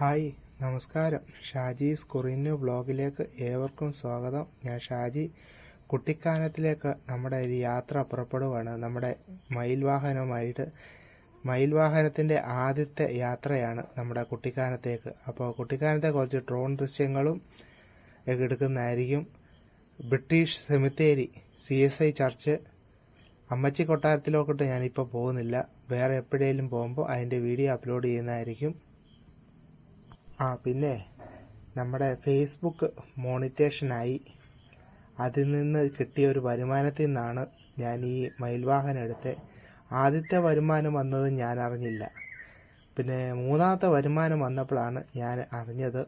Hi നമസ്കാരം. ഷാജീസ് കുറിന്യു ബ്ലോഗിലേക്ക് ഏവർക്കും സ്വാഗതം. ഞാൻ ഷാജി. കുട്ടിക്കാനത്തിലേക്ക് നമ്മുടെ ഒരു യാത്ര പുറപ്പെടുവാണ്. നമ്മുടെ മയിൽ വാഹനവുമായിട്ട് മയിൽ ആദ്യത്തെ യാത്രയാണ് നമ്മുടെ കുട്ടിക്കാനത്തേക്ക്. അപ്പോൾ കുട്ടിക്കാനത്തെ കുറച്ച് ഡ്രോൺ ദൃശ്യങ്ങളും എടുക്കുന്നതായിരിക്കും. British cemetery C S I church. അമ്മച്ചി കൊട്ടാരത്തിലോട്ട് ഞാനിപ്പോൾ പോകുന്നില്ല. വേറെ എപ്പോഴേലും പോകുമ്പോൾ അതിന്റെ വീഡിയോ അപ്ലോഡ് ചെയ്യുന്നതായിരിക്കും. ആ പിന്നെ നമ്മുടെ ഫേസ്ബുക്ക് മോണിറ്റേഷനായി അതിൽ നിന്ന് കിട്ടിയ ഒരു വരുമാനത്തിൽ നിന്നാണ് ഞാൻ ഈ മയിൽവാഹനം എടുത്ത് ആദ്യത്തെ വരുമാനം വന്നത് ഞാൻ അറിഞ്ഞില്ല. പിന്നെ മൂന്നാമത്തെ വരുമാനം വന്നപ്പോഴാണ് ഞാൻ അറിഞ്ഞത്.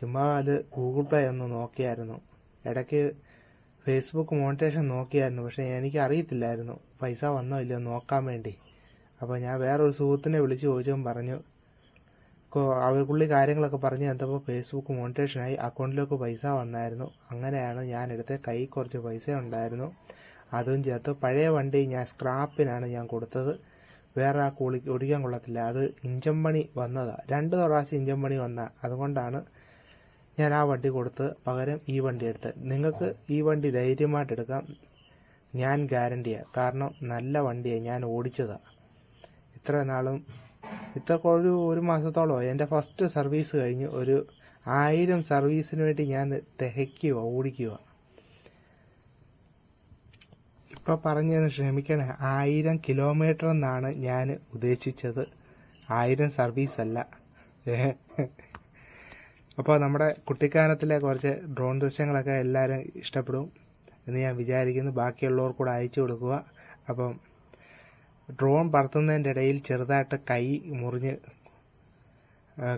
ചുമ്മാ അത് ഗൂഗിൾ പേ ഒന്ന് നോക്കിയായിരുന്നു. ഇടയ്ക്ക് ഫേസ്ബുക്ക് മോണിറ്റേഷൻ നോക്കിയായിരുന്നു. പക്ഷേ എനിക്ക് അറിയത്തില്ലായിരുന്നു. പൈസ വന്നോ ഇല്ലയോ നോക്കാൻ വേണ്ടി. അപ്പോൾ ഞാൻ വേറൊരു സുഹൃത്തിനെ വിളിച്ച് ചോദിച്ചപ്പോൾ പറഞ്ഞു കൊ- അവർ പുള്ളി കാര്യങ്ങളൊക്കെ പറഞ്ഞ് തന്നപ്പോൾ ഫേസ്ബുക്ക് മോണിറ്റേഷനായി അക്കൗണ്ടിലേക്ക് പൈസ വന്നായിരുന്നു. അങ്ങനെയാണ് ഞാൻ എടുത്ത കൈ കുറച്ച് പൈസ ഉണ്ടായിരുന്നു. അതും ചേർത്ത് പഴയ വണ്ടി ഞാൻ സ്ക്രാപ്പിനാണ് ഞാൻ കൊടുത്തത്. വേറെ ആ കുളി ഓടിക്കാൻ കൊള്ളത്തില്ല. അത് ഇഞ്ചമ്പണി പണി വന്നതാണ് രണ്ട് പ്രാവശ്യം ഇഞ്ചമ്പണി പണി വന്ന. അതുകൊണ്ടാണ് ഞാൻ ആ വണ്ടി കൊടുത്ത് പകരം ഈ വണ്ടി എടുത്ത് നിങ്ങൾക്ക് ഈ വണ്ടി ധൈര്യമായിട്ട് എടുക്കാം. ഞാൻ ഗ്യാരണ്ടിയാണ് കാരണം നല്ല വണ്ടിയാണ് ഞാൻ ഓടിച്ചതാണ് ഇത്ര നാളും ഇത്ര ഒരു ഒരു മാസത്തോളമായി എന്റെ ഫസ്റ്റ് സർവീസ് കഴിഞ്ഞ് ഒരു ആയിരം സർവീസിന് വേണ്ടി ഞാൻ തികയ്ക്കുക ഓടിക്കുക ഇപ്പൊ പറഞ്ഞതിന് ക്ഷമിക്കണേ ആയിരം കിലോമീറ്റർ എന്നാണ് ഞാൻ ഉദ്ദേശിച്ചത്. ആയിരം സർവീസ് അല്ല. അപ്പോൾ നമ്മുടെ കുട്ടിക്കാനത്തിലെ കുറച്ച് ഡ്രോൺ ദൃശ്യങ്ങളൊക്കെ എല്ലാവരും ഇഷ്ടപ്പെടും എന്ന് ഞാൻ വിചാരിക്കുന്നു. ബാക്കിയുള്ളവർ കൂടെ അയച്ചു കൊടുക്കുക. അപ്പം ഡ്രോൺ പറത്തുന്നതിന്റെ ഇടയിൽ ചെറുതായിട്ട് കൈ മുറിഞ്ഞ്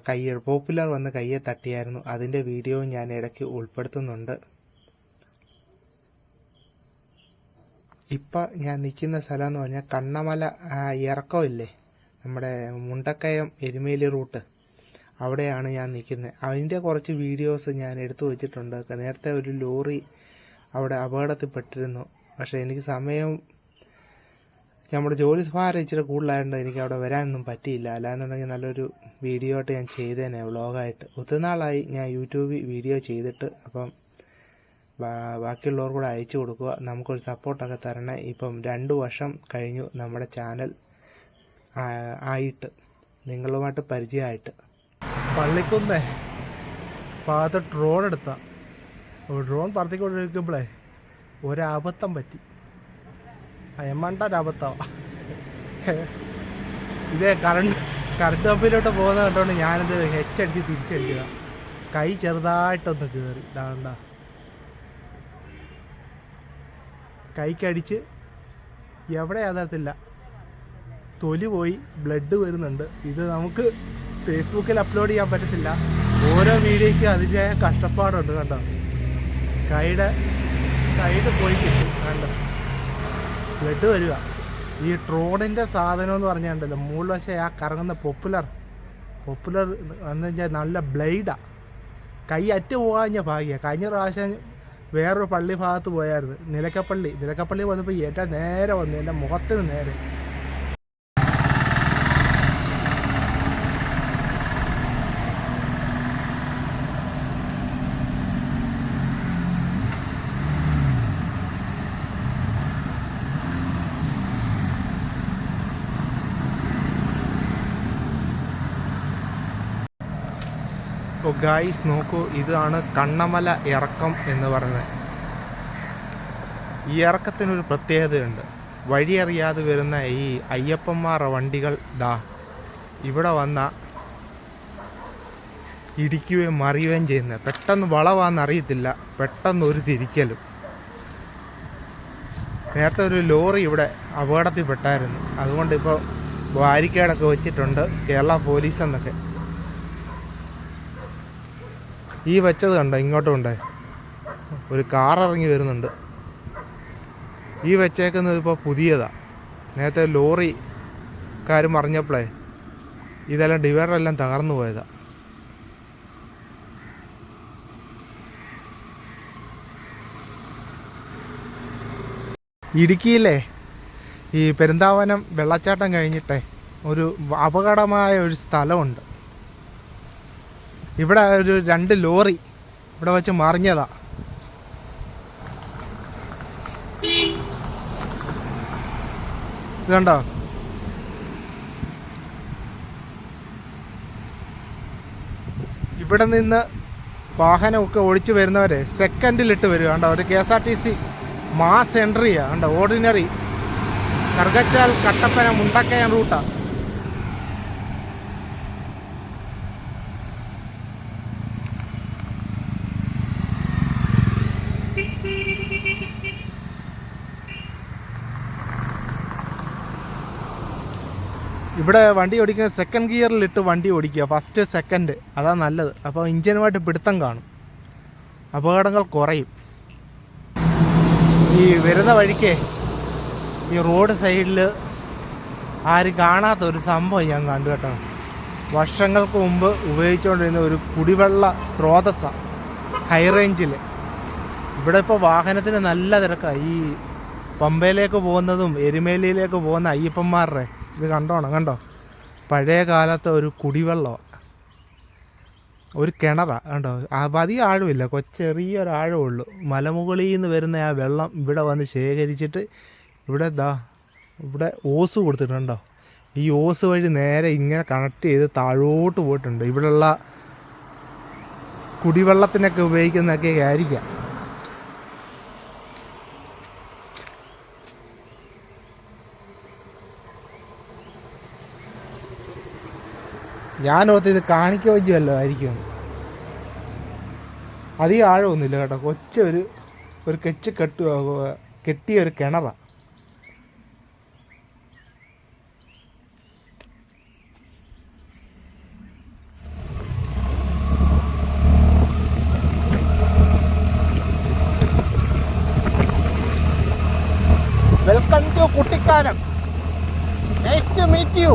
കൈ പോപ്പുലർ വന്ന് കയ്യെ തട്ടിയായിരുന്നു. അതിന്റെ വീഡിയോ ഞാൻ ഇടയ്ക്ക് ഉൾപ്പെടുത്തുന്നുണ്ട്. ഇപ്പം ഞാൻ നിൽക്കുന്ന സ്ഥലം എന്ന് പറഞ്ഞാൽ കണ്ണമല ഇറക്കമില്ലേ നമ്മുടെ മുണ്ടക്കയം എരുമേലി റൂട്ട്. അവിടെയാണ് ഞാൻ നിൽക്കുന്നത്. അതിന്റെ കുറച്ച് വീഡിയോസ് ഞാൻ എടുത്തു വെച്ചിട്ടുണ്ട്. നേരത്തെ ഒരു ലോറി അവിടെ അപകടത്തിൽപ്പെട്ടിരുന്നു. പക്ഷേ എനിക്ക് സമയം നമ്മുടെ ജോലി ഭാരം ഇച്ചിരി കൂടുതലായതുകൊണ്ട് എനിക്ക് അവിടെ വരാനൊന്നും പറ്റിയില്ല. അല്ലാന്നുണ്ടെങ്കിൽ നല്ലൊരു വീഡിയോ ആയിട്ട് ഞാൻ ചെയ്തേനെ വ്ളോഗായിട്ട് ഒത്തിരി നാളായി ഞാൻ യൂട്യൂബിൽ വീഡിയോ ചെയ്തിട്ട് അപ്പം ബാക്കിയുള്ളവർ കൂടെ അയച്ചു കൊടുക്കുക. നമുക്കൊരു സപ്പോർട്ടൊക്കെ തരണേ. ഇപ്പം രണ്ട് വർഷം കഴിഞ്ഞു നമ്മുടെ ചാനൽ ആയിട്ട്. നിങ്ങളുമായിട്ട് പരിചയമായിട്ട്. പള്ളിക്കുന്നേ ഭാഗത്ത് ഡ്രോൺ എടുത്താൽ ഡ്രോൺ പറത്തിക്കൊണ്ടിരിക്കുമ്പോഴേ ഒരബദ്ധം പറ്റി. എമ്മണ്ടൊരബദ്ധം ഇതേ കറണ്ട് കറണ്ട് കമ്പിലോട്ട് പോകുന്നത് കണ്ടോണ്ട് ഞാനിത് ഹെച്ചടിച്ച് തിരിച്ചടിച്ചതാ. കൈ ചെറുതായിട്ടൊന്ന് കയറി ഇതാണ്ട. കൈക്കടിച്ച് എവിടെ അതത്തില്ല തൊലി പോയി ബ്ലഡ് വരുന്നുണ്ട്. ഇത് നമുക്ക് ഫേസ്ബുക്കിൽ അപ്ലോഡ് ചെയ്യാൻ പറ്റത്തില്ല. ഓരോ വീഡിയോയ്ക്ക് അതിന്റെ കഷ്ടപ്പാടുണ്ട് കണ്ടോ? കൈയുടെ സൈഡ് പോയി കിട്ടും. കണ്ടോ? ബ്ലഡ് വരിക. ഈ ട്രോണിന്റെ സാധനം എന്ന് പറഞ്ഞാണ്ടല്ലോ മുകളിൽ ആ കറങ്ങുന്ന പോപ്പുലർ. പോപ്പുലർ എന്ന് വെച്ചാൽ നല്ല ബ്ലേഡാണ് കൈ അറ്റ് പോകാഞ്ഞ ഭാഗ്യ. കഴിഞ്ഞ പ്രാവശ്യം വേറൊരു പള്ളി ഭാഗത്ത് പോയായിരുന്നു. നിലക്കപ്പള്ളി. നിലക്കപ്പള്ളി വന്നപ്പോൾ ഏറ്റവും നേരെ വന്നു. എന്റെ മുഖത്തിന് നേരെ. ഗായ്സ് നോക്കൂ ഇതാണ് കണ്ണമല ഇറക്കം എന്ന് പറയുന്നത്. ഈ ഇറക്കത്തിനൊരു പ്രത്യേകതയുണ്ട്. വഴിയറിയാതെ വരുന്ന ഈ അയ്യപ്പന്മാരുടെ വണ്ടികൾ ദാ ഇവിടെ വന്ന ഇടിക്കുകയും മറിയുകയും ചെയ്യുന്നത്. പെട്ടെന്ന് വളവാന്ന് അറിയത്തില്ല പെട്ടെന്ന് ഒരു തിരിക്കലും. നേരത്തെ ഒരു ലോറി ഇവിടെ അപകടത്തിൽപ്പെട്ടായിരുന്നു. അതുകൊണ്ട് ഇപ്പോൾ ബാരിക്കേഡൊക്കെ വെച്ചിട്ടുണ്ട് കേരള പോലീസ് എന്നൊക്കെ. ഈ വെച്ചത് കണ്ടോ? ഇങ്ങോട്ടും ഉണ്ടേ. ഒരു കാർ ഇറങ്ങി വരുന്നുണ്ട്. ഈ വെച്ചേക്കുന്നത് ഇപ്പോൾ പുതിയതാണ് നേരത്തെ ലോറി കാര്യം പറഞ്ഞപ്പോഴേ ഇതെല്ലാം ഡിവൈഡറെല്ലാം തകർന്നു പോയതാ. ഇടുക്കിയിലെ ഈ പെരുന്താവനം വെള്ളച്ചാട്ടം കഴിഞ്ഞിട്ടേ ഒരു അപകടമായ ഒരു സ്ഥലമുണ്ട്. ഇവിടെ ഒരു രണ്ട് ലോറി ഇവിടെ വെച്ച് മറിഞ്ഞതാ. ഇതുണ്ടോ? ഇവിടെ നിന്ന് വാഹനമൊക്കെ ഓടിച്ചു വരുന്നവരെ സെക്കൻഡിലിട്ട് വരിക. കണ്ടോ? ഒരു K S R T C mass എൻട്രിയാണ് കണ്ടോ? ഓർഡിനറി. കർഗച്ചാൽ കട്ടപ്പന മുണ്ടക്കയം റൂട്ടാ. ഇവിടെ വണ്ടി ഓടിക്കുന്ന സെക്കൻഡ് ഗിയറിലിട്ട് വണ്ടി ഓടിക്കുക. ഫസ്റ്റ് സെക്കൻഡ് അതാ നല്ലത്. അപ്പോൾ ഇഞ്ചിനുമായിട്ട് പിടുത്തം കാണും. അപകടങ്ങൾ കുറയും. ഈ വരുന്ന വഴിക്ക് ഈ റോഡ് സൈഡിൽ ആരും കാണാത്ത ഒരു സംഭവം ഞാൻ കണ്ടു കേട്ടോ. വർഷങ്ങൾക്ക് മുമ്പ് ഉപയോഗിച്ചുകൊണ്ടിരുന്ന ഒരു കുടിവെള്ള സ്രോതസ്സാണ് ഹൈ റേഞ്ചിൽ ഇവിടെ ഇപ്പോൾ വാഹനത്തിന് നല്ല തിരക്കാണ് ഈ പമ്പയിലേക്ക് പോകുന്നതും എരുമേലിയിലേക്ക് പോകുന്ന അയ്യപ്പന്മാരുടെ ഇത് കണ്ടോണം കണ്ടോ? പഴയ കാലത്തെ ഒരു കുടിവെള്ളം. ഒരു കിണറാണ് കണ്ടോ? അധികം ആഴമില്ല കൊച്ചെറിയൊരു ആഴമുള്ളൂ. മലമുകളിൽ നിന്ന് വരുന്ന ആ വെള്ളം ഇവിടെ വന്ന് ശേഖരിച്ചിട്ട് ഇവിടെ ദാ ഇവിടെ ഓസ് കൊടുത്തിട്ടുണ്ടോ ഈ ഓസ് വഴി നേരെ ഇങ്ങനെ കണക്ട് ചെയ്ത് താഴോട്ട് പോയിട്ടുണ്ട്. ഇവിടെയുള്ള കുടിവെള്ളത്തിനൊക്കെ ഉപയോഗിക്കുന്നതൊക്കെ ആയിരിക്കാം. ഞാനോർത്ത് ഇത് കാണിക്ക വല്ലോ ആയിരിക്കും. അധികം ആഴമൊന്നുമില്ല കേട്ടോ. കൊച്ച ഒരു ഒരു കെച്ച് കെട്ടു കെട്ടിയ ഒരു കിണറാണ് welcome to Kuttikkanam. Nice to meet you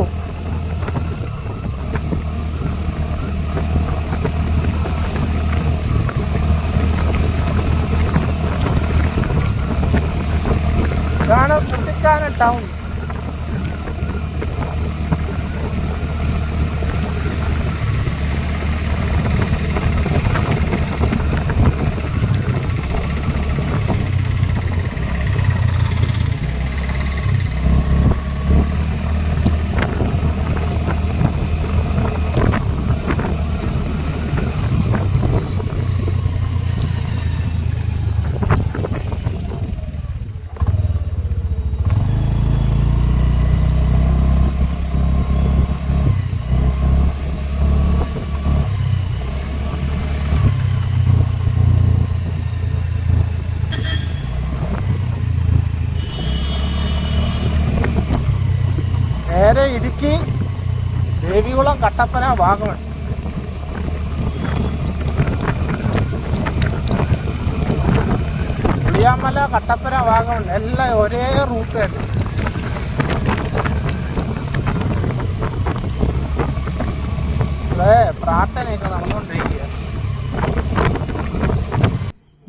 ഇതാണ് കുട്ടിക്കാനം കട്ടപ്പന വാഗമൺ. പുളിയാമല കട്ടപ്പന വാഗമൺ എല്ലാം ഒരേ റൂട്ട് ആയിരുന്നു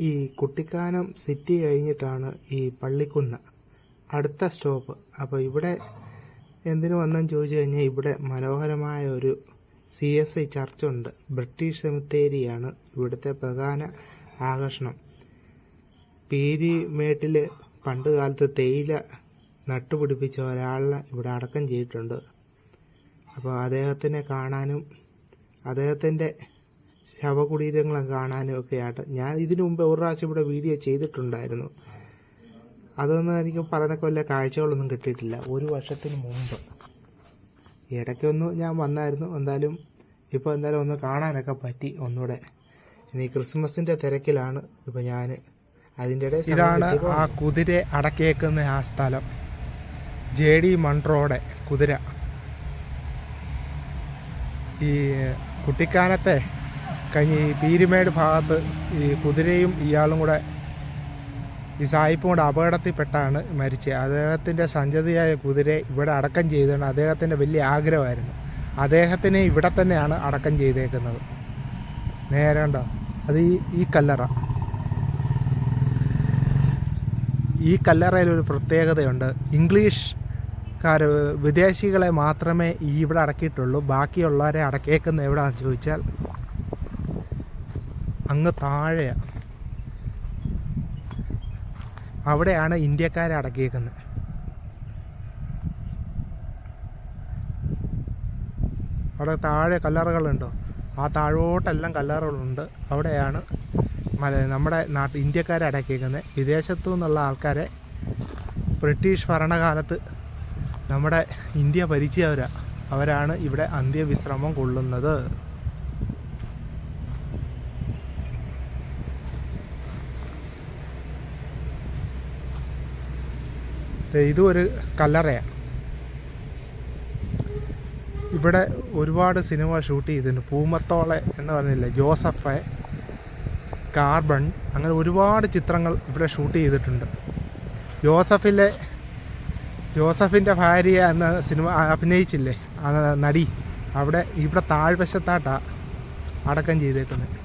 ഈ കുട്ടിക്കാനം സിറ്റി കഴിഞ്ഞിട്ടാണ് ഈ പള്ളിക്കുന്ന്. അടുത്ത സ്റ്റോപ്പ് അപ്പോൾ ഇവിടെ എന്തിനു വന്നെന്ന് ചോദിച്ചു കഴിഞ്ഞാൽ ഇവിടെ മനോഹരമായ ഒരു സി എസ് ഐ ചർച്ചുണ്ട്. ബ്രിട്ടീഷ് സെമിത്തേരിയാണ് ഇവിടുത്തെ പ്രധാന ആകർഷണം. പീരിമേട്ടിൽ പണ്ട് കാലത്ത് തേയില നട്ടുപിടിപ്പിച്ച ഒരാളെ ഇവിടെ അടക്കം ചെയ്തിട്ടുണ്ട്. അപ്പോൾ അദ്ദേഹത്തിനെ കാണാനും അദ്ദേഹത്തിന്റെ ശവകുടീരങ്ങളും കാണാനും ഒക്കെ ആയിട്ട് ഞാൻ ഇതിനു മുമ്പ് ഒരു പ്രാവശ്യം ഇവിടെ വീഡിയോ ചെയ്തിട്ടുണ്ടായിരുന്നു. അതൊന്നും എനിക്ക് പറഞ്ഞൊക്കെ വലിയ കാഴ്ചകളൊന്നും കിട്ടിയിട്ടില്ല. ഒരു വർഷത്തിന് മുമ്പ്. ഇടയ്ക്കൊന്ന് ഞാൻ വന്നായിരുന്നു. എന്തായാലും ഇപ്പോൾ എന്തായാലും ഒന്ന് കാണാനൊക്കെ പറ്റി ഒന്നുകൂടെ. ഇനി ക്രിസ്മസിന്റെ തിരക്കിലാണ് ഇപ്പോൾ ഞാൻ അതിന്റെ ഇടയിൽ ഇതാണ് ആ കുതിര അടക്കേക്കുന്ന ആ സ്ഥലം. ജെ ഡി മൺട്രോടെ കുതിര. ഈ കുട്ടിക്കാനത്തെ കഴിഞ്ഞ ഈ പീരുമേട് ഭാഗത്ത് ഈ കുതിരയും ഇയാളും കൂടെ ഈ സായിപ്പും കൂടെ അപകടത്തിൽപ്പെട്ടാണ് മരിച്ചത്. അദ്ദേഹത്തിന്റെ സഞ്ചതിയായ കുതിരയെ ഇവിടെ അടക്കം ചെയ്തതാണ്. അദ്ദേഹത്തിന്റെ വലിയ ആഗ്രഹമായിരുന്നു. അദ്ദേഹത്തിനെ ഇവിടെ തന്നെയാണ് അടക്കം ചെയ്തേക്കുന്നത്. നേരെ ഉണ്ടോ അത് ഈ ഈ കല്ലറ. ഈ കല്ലറയിൽ ഒരു പ്രത്യേകതയുണ്ട്. ഇംഗ്ലീഷ്കാർ വിദേശികളെ മാത്രമേ ഈ ഇവിടെ അടക്കിയിട്ടുള്ളൂ. ബാക്കിയുള്ളവരെ അടക്കേക്കുന്ന എവിടെയാണെന്ന് ചോദിച്ചാൽ അങ്ങ് താഴെയാണ് അവിടെയാണ് ഇന്ത്യക്കാരെ അടക്കിയേക്കുന്നത്. അവിടെ താഴെ കല്ലറകളുണ്ടോ? ആ താഴോട്ടെല്ലാം കല്ലറകളുണ്ട്. അവിടെയാണ് മല നമ്മുടെ നാട്ടിൽ ഇന്ത്യക്കാരെ അടക്കിയേക്കുന്നത്. വിദേശത്തു നിന്നുള്ള ആൾക്കാരെ ബ്രിട്ടീഷ് ഭരണകാലത്ത് നമ്മുടെ ഇന്ത്യ ഭരിച്ചവരാ. അവരാണ് ഇവിടെ അന്ത്യവിശ്രമം കൊള്ളുന്നത്. ഇതും ഒരു കല്ലറയാണ് ഇവിടെ ഒരുപാട് സിനിമ ഷൂട്ട് ചെയ്തിട്ടുണ്ട്. പൂമത്തോളെ എന്ന് പറഞ്ഞില്ലേ ജോസഫ് കാർബൺ അങ്ങനെ ഒരുപാട് ചിത്രങ്ങൾ ഇവിടെ ഷൂട്ട് ചെയ്തിട്ടുണ്ട്. ജോസഫിലെ ജോസഫിന്റെ ഭാര്യ എന്ന സിനിമ അഭിനയിച്ചില്ലേ നടി അവിടെ ഇവിടെ താഴ്വശത്തായിട്ടാണ് അടക്കം ചെയ്തേക്കുന്നത്.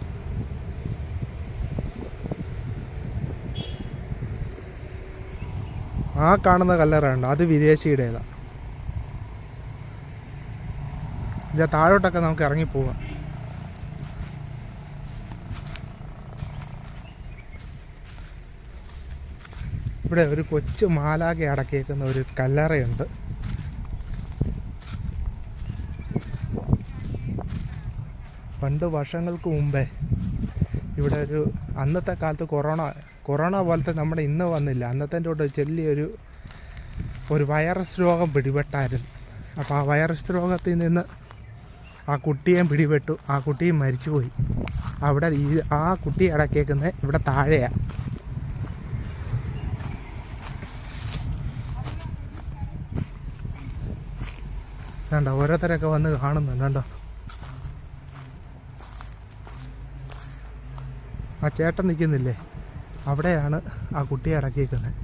ആ കാണുന്ന കല്ലറുണ്ട് അത് വിദേശിയുടേതാണ് ഇല്ല താഴോട്ടൊക്കെ നമുക്ക് ഇറങ്ങി പോവാം. ഇവിടെ ഒരു കൊച്ചു മാലാകെ അടക്കിയേക്കുന്ന ഒരു കല്ലറയുണ്ട്. പണ്ട് വർഷങ്ങൾക്ക് മുമ്പേ ഇവിടെ ഒരു അന്നത്തെ കാലത്ത് കൊറോണ കൊറോണ പോലത്തെ നമ്മുടെ ഇന്ന് വന്നില്ല. അന്നത്തെ തൊട്ട് ചെല്ലിയൊരു ഒരു വൈറസ് രോഗം പിടിപെട്ടായിരുന്നു. അപ്പോൾ ആ വൈറസ് രോഗത്തിൽ നിന്ന് ആ കുട്ടിയെ പിടിപെട്ടു. ആ കുട്ടിയും മരിച്ചുപോയി. അവിടെ ഈ ആ കുട്ടി അടക്കേക്കുന്നത് ഇവിടെ താഴെയാണ് വേണ്ട ഓരോരുത്തരൊക്കെ വന്ന് കാണുന്നുണ്ട് കണ്ടോ? ആ ചേട്ടൻ നിൽക്കുന്നില്ലേ? അവിടെയാണ് ആ കുട്ടിയെ അടക്കിയേക്കുന്നത്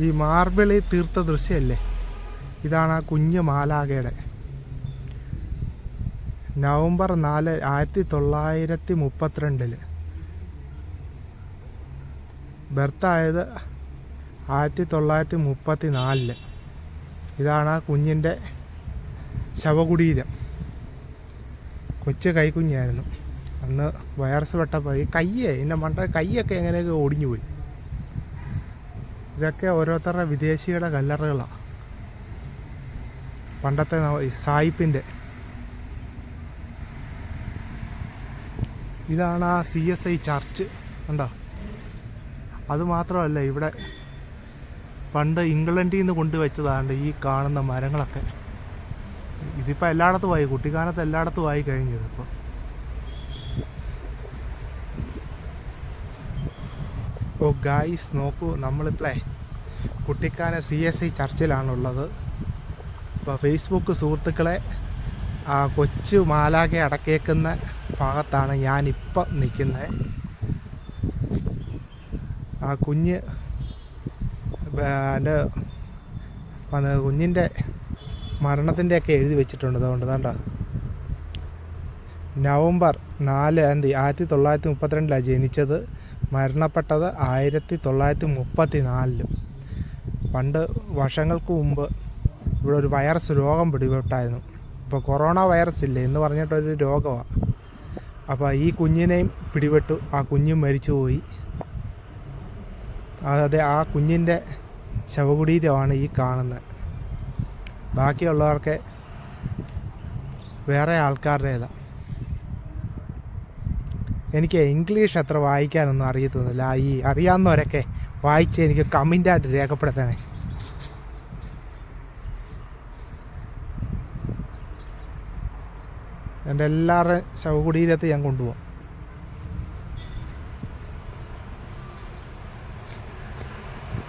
ഈ മാർബിളി തീർത്ത ദൃശ്യമല്ലേ ഇതാണ് ആ കുഞ്ഞു മാലാകയുടെ നവംബർ നാല് ആയിരത്തി തൊള്ളായിരത്തി മുപ്പത്തിരണ്ടിൽ ബർത്തായത് ആയിരത്തി തൊള്ളായിരത്തി മുപ്പത്തി നാലിൽ ഇതാണ് ആ കുഞ്ഞിന്റെ ശവകുടീരം. കൊച്ചു കൈക്കുഞ്ഞായിരുന്നു. അന്ന് വൈറസ് പെട്ടപ്പോൾ ഈ കയ്യേ എന്റെ മണ്ട കയ്യൊക്കെ എങ്ങനെയൊക്കെ ഒടിഞ്ഞു പോയി ഇതൊക്കെ ഓരോരുത്തരുടെ വിദേശികളുടെ കല്ലറകളാണ് പണ്ടത്തെ സായിപ്പിന്റെ ഇതാണ് ആ സി എസ് ഐ ചർച്ച് ഉണ്ടോ അതുമാത്രമല്ല ഇവിടെ പണ്ട് ഇംഗ്ലണ്ടിൽ നിന്ന് കൊണ്ടുവച്ചതാണ്ട് ഈ കാണുന്ന മരങ്ങളൊക്കെ. ഇതിപ്പോൾ എല്ലായിടത്തും ആയി കുട്ടിക്കാലത്ത് എല്ലായിടത്തും ആയി കഴിഞ്ഞത് ഇപ്പോൾ ഓ ഗായ്സ് നോക്കൂ നമ്മളിപ്പോഴേ കുട്ടിക്കാന സി എസ് ഐ ചർച്ചിലാണുള്ളത് ഇപ്പോൾ ഫേസ്ബുക്ക് സുഹൃത്തുക്കളെ ആ കൊച്ചു മാലാകെ അടക്കേക്കുന്ന ഭാഗത്താണ് ഞാനിപ്പം നിൽക്കുന്നത് ആ കുഞ്ഞ് എന്റെ കുഞ്ഞിന്റെ മരണത്തിന്റെയൊക്കെ എഴുതി വെച്ചിട്ടുണ്ട്. അതുകൊണ്ട് വേണ്ട നവംബർ നാല് തീയതി ആയിരത്തി തൊള്ളായിരത്തി മുപ്പത്തിരണ്ടിലാണ് ജനിച്ചത്. മരണപ്പെട്ടത് ആയിരത്തി തൊള്ളായിരത്തി മുപ്പത്തി നാലിലും പണ്ട് വർഷങ്ങൾക്ക് മുമ്പ് ഇവിടെ ഒരു വൈറസ് രോഗം പിടിപെട്ടായിരുന്നു. ഇപ്പോൾ കൊറോണ വൈറസ് ഇല്ലേ എന്ന് പറഞ്ഞിട്ടൊരു രോഗമാണ് അപ്പോൾ ഈ കുഞ്ഞിനെയും പിടിപെട്ടു. ആ കുഞ്ഞും മരിച്ചുപോയി അതെ ആ കുഞ്ഞിന്റെ ശവകുടീരമാണ് ഈ കാണുന്നത്. ബാക്കിയുള്ളവർക്ക് വേറെ ആൾക്കാരുടേതാണ് എനിക്ക് ഇംഗ്ലീഷ് അത്ര വായിക്കാനൊന്നും അറിയത്തൊന്നുമില്ല. ഈ അറിയാവുന്നവരൊക്കെ വായിച്ച് എനിക്ക് കമന്റായിട്ട് രേഖപ്പെടുത്തണേ. എന്റെ എല്ലാവരുടെയും ശവകുടീരത്ത് ഞാൻ കൊണ്ടുപോകാം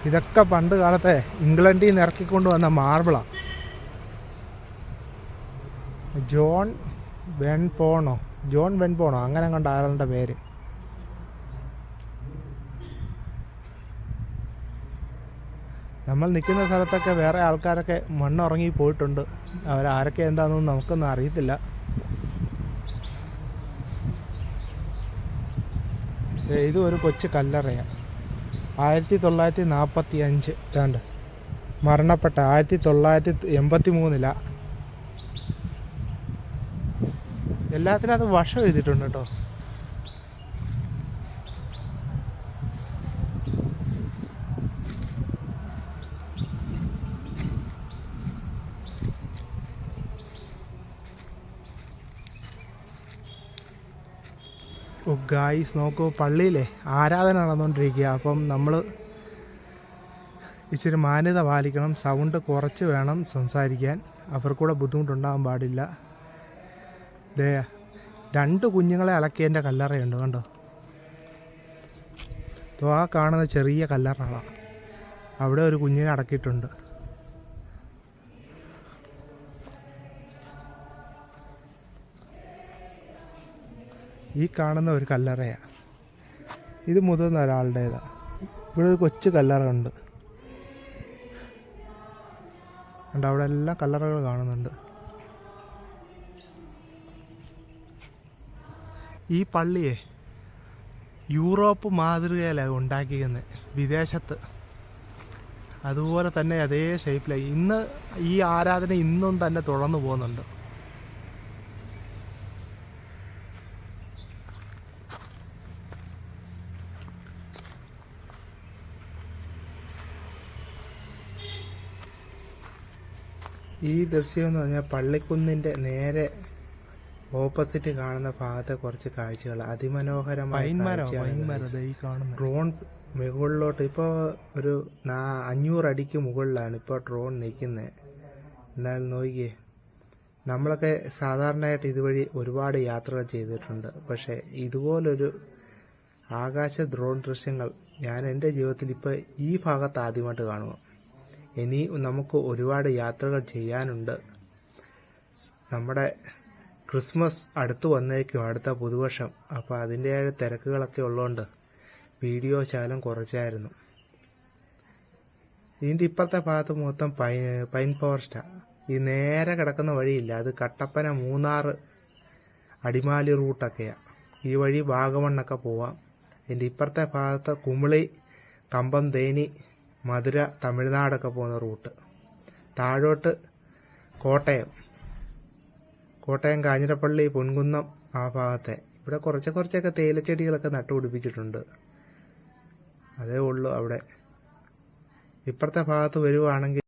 ഇതൊക്കെ പണ്ട് കാലത്തെ ഇംഗ്ലണ്ടിൽ നിന്ന് ഇറക്കിക്കൊണ്ട് വന്ന മാർബിളാണ് ജോൺ വെൺപോണോ ജോൺ വെൺപോണോ അങ്ങനെ കണ്ട ആരാളുടെ പേര്. നമ്മൾ നിൽക്കുന്ന സ്ഥലത്തൊക്കെ വേറെ ആൾക്കാരൊക്കെ മണ്ണുറങ്ങി പോയിട്ടുണ്ട്. അവരാരൊക്കെ എന്താണെന്നൊന്നും നമുക്കൊന്നും അറിയത്തില്ല. ഇതും ഒരു കൊച്ചു കല്ലറയാണ് ആയിരത്തി തൊള്ളായിരത്തി നാൽപ്പത്തി അഞ്ച് ഏതാണ്ട്. മരണപ്പെട്ട ആയിരത്തി തൊള്ളായിരത്തി എൺപത്തി മൂന്നിലാണ് എല്ലാത്തിനും അത് വർഷം എഴുതിയിട്ടുണ്ട് കേട്ടോ. ഓ ഗായ്സ് നോക്കൂ പള്ളിയിലെ ആരാധന നടന്നുകൊണ്ടിരിക്കുക. അപ്പം നമ്മൾ ഇച്ചിരി മാന്യത പാലിക്കണം സൗണ്ട് കുറച്ച് വേണം സംസാരിക്കാൻ. അവർക്കൂടെ ബുദ്ധിമുട്ടുണ്ടാകാൻ പാടില്ല. ദേ രണ്ട് കുഞ്ഞുങ്ങളെ അലക്കിയതിന്റെ കല്ലറയുണ്ട് കണ്ടോ? ആ കാണുന്ന ചെറിയ കല്ലറകളാണ് അവിടെ ഒരു കുഞ്ഞിനെ അടക്കിയിട്ടുണ്ട്. ഈ കാണുന്ന ഒരു കല്ലറയാണ് ഇത് മുതിർന്ന ഒരാളുടേതാണ് ഇവിടെ ഒരു കൊച്ചു കല്ലറ ഉണ്ട് ഉണ്ട് അവിടെ എല്ലാ കല്ലറകൾ കാണുന്നുണ്ട്. ഈ പള്ളിയെ യൂറോപ്പ് മാതൃകയിലാണ് ഉണ്ടാക്കിയിരുന്നത് വിദേശത്ത്. അതുപോലെ തന്നെ അതേ ഷേപ്പിലായി ഇന്ന് ഈ ആരാധന ഇന്നും തന്നെ തുടർന്നു പോകുന്നുണ്ട്. ഈ ദൃശ്യം എന്ന് പറഞ്ഞാൽ പള്ളിക്കുന്നിന്റെ നേരെ ഓപ്പോസിറ്റ് കാണുന്ന ഭാഗത്തെ കുറച്ച് കാഴ്ചകൾ അതിമനോഹരമായി കാണുന്നു. ഡ്രോൺ മുകളിലോട്ട് ഇപ്പോൾ ഒരു നാ- അഞ്ഞൂറ് അടിക്ക് മുകളിലാണ് ഇപ്പോൾ ഡ്രോൺ നിൽക്കുന്നത് എന്നാൽ നോക്കിയേ നമ്മളൊക്കെ സാധാരണയായിട്ട് ഇതുവഴി ഒരുപാട് യാത്രകൾ ചെയ്തിട്ടുണ്ട്. പക്ഷേ ഇതുപോലൊരു ആകാശ ഡ്രോൺ ദൃശ്യങ്ങൾ ഞാൻ എന്റെ ജീവിതത്തിൽ ഇപ്പോൾ ഈ ഭാഗത്ത് ആദ്യമായിട്ട് കാണുക ഇനി നമുക്ക് ഒരുപാട് യാത്രകൾ ചെയ്യാനുണ്ട്. നമ്മുടെ ക്രിസ്മസ് അടുത്ത് വന്നേക്കും അടുത്ത പുതുവർഷം. അപ്പോൾ അതിന്റെതായ തിരക്കുകളൊക്കെ ഉള്ളതുകൊണ്ട് വീഡിയോ ശാലം കുറച്ചായിരുന്നു. ഇതിന്റെ ഇപ്പുറത്തെ ഭാഗത്ത് മൊത്തം പൈൻ പൈൻ ഫോറസ്റ്റാണ് ഈ നേരെ കിടക്കുന്ന വഴിയില്ല. അത് കട്ടപ്പന മൂന്നാർ അടിമാലി റൂട്ടൊക്കെയാണ് ഈ വഴി വാഗമണ്ണൊക്കെ പോവാം. ഇതിന്റെ ഇപ്പുറത്തെ ഭാഗത്ത് കുമിളി കമ്പം തേനി മധുര തമിഴ്നാടൊക്കെ പോകുന്ന റൂട്ട്. താഴോട്ട് കോട്ടയം. കോട്ടയം കാഞ്ഞിരപ്പള്ളി പൊൻകുന്നം ആ ഭാഗത്തെ. ഇവിടെ കുറച്ച് കുറച്ചൊക്കെ തേയിലച്ചെടികളൊക്കെ നട്ടുപിടിപ്പിച്ചിട്ടുണ്ട് അതേ ഉള്ളൂ അവിടെ. ഇപ്പുറത്തെ ഭാഗത്ത് വരുവാണെങ്കിൽ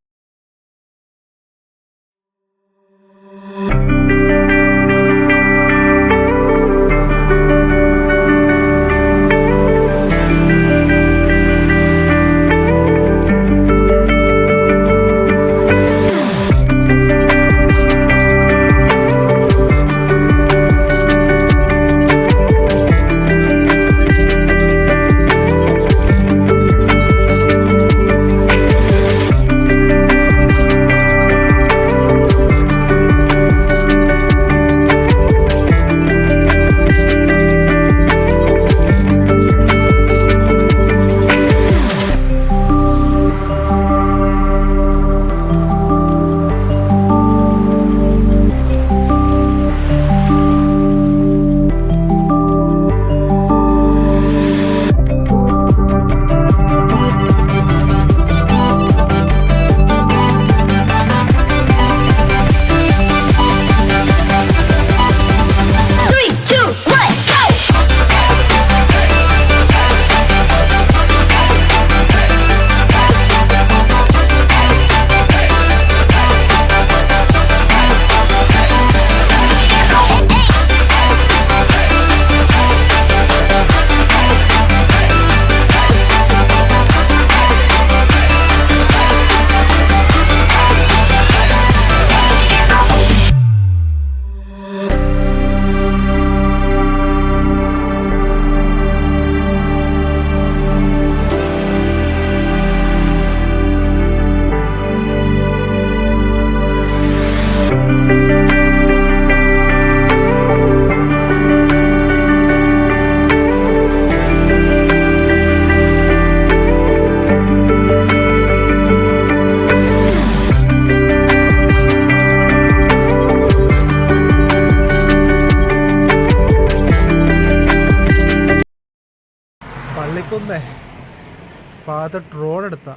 ഭാഗത്ത് ഡ്രോൺ എടുത്ത.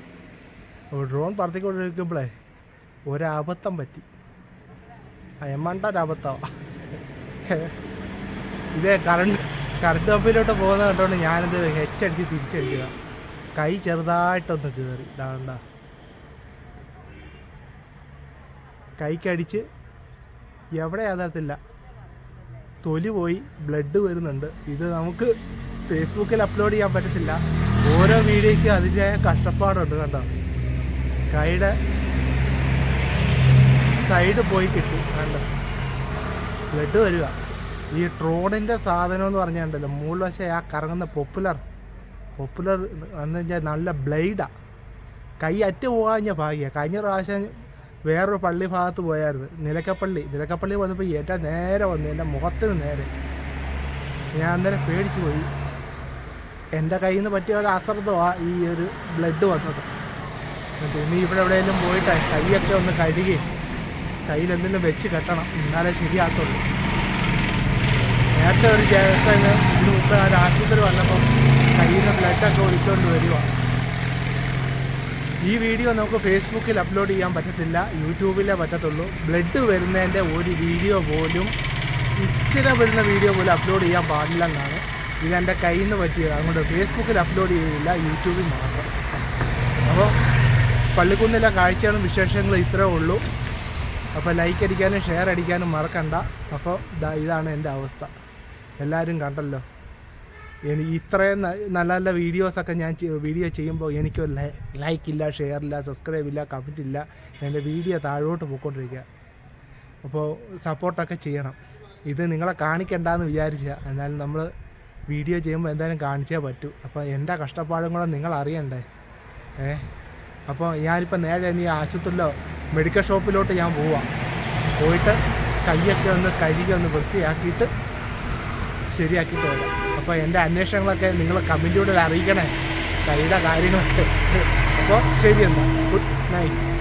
ഡ്രോൺ പറത്തിക്കൊണ്ടിരിക്കുമ്പോഴേ ഒരബദ്ധം പറ്റി. എമ്മണ്ടൊരബദ്ധമാണ് ഇതേ കറണ്ട് കറണ്ട് കമ്പിലോട്ട് പോകുന്നത് കണ്ടോണ്ട് ഞാനിത് ഹെച്ചടിച്ച് തിരിച്ചടിച്ചതാ. കൈ ചെറുതായിട്ടൊന്ന് കയറി ഇതാണ്ട. കൈക്കടിച്ച് എവിടെ അറിയത്തില്ല തൊലി പോയി ബ്ലഡ് വരുന്നുണ്ട്. ഇത് നമുക്ക് ഫേസ്ബുക്കിൽ അപ്ലോഡ് ചെയ്യാൻ പറ്റത്തില്ല. ഓരോ വീഡിയോയ്ക്ക് അതിന്റെ കഷ്ടപ്പാടുണ്ട് കണ്ടോ? കൈയുടെ സൈഡ് പോയി കിട്ടി കണ്ടോ? ബ്ലഡ് വരിക. ഈ ട്രോണിന്റെ സാധനം എന്ന് പറഞ്ഞാൽ ഉണ്ടല്ലോ വശം ആ കറങ്ങുന്ന പോപ്പുലർ പോപ്പുലർ എന്ന് വെച്ചാൽ നല്ല ബ്ലേഡാണ് കൈ അറ്റ് പോകാഞ്ഞ ഭാഗ്യ. കഴിഞ്ഞ പ്രാവശ്യം വേറൊരു പള്ളി ഭാഗത്ത് പോയായിരുന്നു നിലക്കപ്പള്ളി. നിലക്കപ്പള്ളി വന്നപ്പോൾ ഏറ്റവും നേരെ വന്നു എന്റെ മുഖത്തിന് നേരെ. ഞാൻ അന്നേരം പേടിച്ചു പോയി. എന്റെ കയ്യിൽ നിന്ന് പറ്റിയ ഒരു അശ്രദ്ധമാണ് ഈ ഒരു ബ്ലഡ് വന്നത്. ഇനി ഇവിടെ എവിടെയെങ്കിലും പോയിട്ട് കൈയൊക്കെ ഒന്ന് കഴുകി കയ്യിൽ എന്തെങ്കിലും വെച്ച് കെട്ടണം. എന്നാലേ ശരിയാക്കുള്ളൂ നേരത്തെ ഒരു ചേട്ടന് ഇതിന് മുമ്പ് ഒരു ആശുപത്രി വന്നപ്പം കയ്യിൽ നിന്ന് ബ്ലഡൊക്കെ ഒഴിച്ചുകൊണ്ട് വരിക ഈ വീഡിയോ നമുക്ക് ഫേസ്ബുക്കിൽ അപ്ലോഡ് ചെയ്യാൻ പറ്റത്തില്ല യൂട്യൂബിലേ പറ്റത്തുള്ളൂ. ബ്ലഡ് വരുന്നതിന്റെ ഒരു വീഡിയോ പോലും ഇച്ചിരി വരുന്ന വീഡിയോ പോലും അപ്ലോഡ് ചെയ്യാൻ പാടില്ലെന്നാണ്. ഇതെന്റെ കയ്യിൽ നിന്ന് പറ്റിയത്. അതുകൊണ്ട് ഫേസ്ബുക്കിൽ അപ്ലോഡ് ചെയ്തില്ല യൂട്യൂബിൽ മാത്രം. അപ്പോൾ പള്ളിക്കുന്നിലെ കാഴ്ചകളും വിശേഷങ്ങളും ഇത്രേ ഉള്ളൂ. അപ്പോൾ ലൈക്ക് അടിക്കാനും ഷെയർ അടിക്കാനും മറക്കണ്ട. അപ്പോൾ ഇതാ ഇതാണ് എന്റെ അവസ്ഥ. എല്ലാവരും കണ്ടല്ലോ. എനിക്ക് ഇത്രയും നല്ല നല്ല വീഡിയോസൊക്കെ ഞാൻ വീഡിയോ ചെയ്യുമ്പോൾ എനിക്ക് ലൈക്ക് ഇല്ല ഷെയർ ഇല്ല സബ്സ്ക്രൈബ് ഇല്ല കമന്റ് ഇല്ല. എന്റെ വീഡിയോ താഴോട്ട് പോയിക്കൊണ്ടിരിക്കുക. അപ്പോൾ സപ്പോർട്ടൊക്കെ ചെയ്യണം. ഇത് നിങ്ങളെ കാണിക്കണ്ടെന്ന് വിചാരിച്ച. എന്നാലും നമ്മൾ വീഡിയോ ചെയ്യുമ്പോൾ എന്തായാലും കാണിച്ചേ പറ്റൂ. അപ്പോൾ എന്താ കഷ്ടപ്പാടും കൂടെ നിങ്ങൾ അറിയണ്ടേ ഏ? അപ്പോൾ ഞാനിപ്പോൾ നേരെ നീ ആശുപത്രിയിലോ മെഡിക്കൽ ഷോപ്പിലോട്ട് ഞാൻ പോവാം. പോയിട്ട് കൈയൊക്കെ ഒന്ന് കഴുകി ഒന്ന് വൃത്തിയാക്കിയിട്ട് ശരിയാക്കിയിട്ട് വരാം. അപ്പോൾ എന്റെ അന്വേഷണങ്ങളൊക്കെ നിങ്ങൾ കമന്റിലൂടെ അറിയിക്കണേ. കൈയുടെ കാര്യങ്ങളൊക്കെ. അപ്പോൾ ശരി എന്നാൽ ഗുഡ് നൈറ്റ്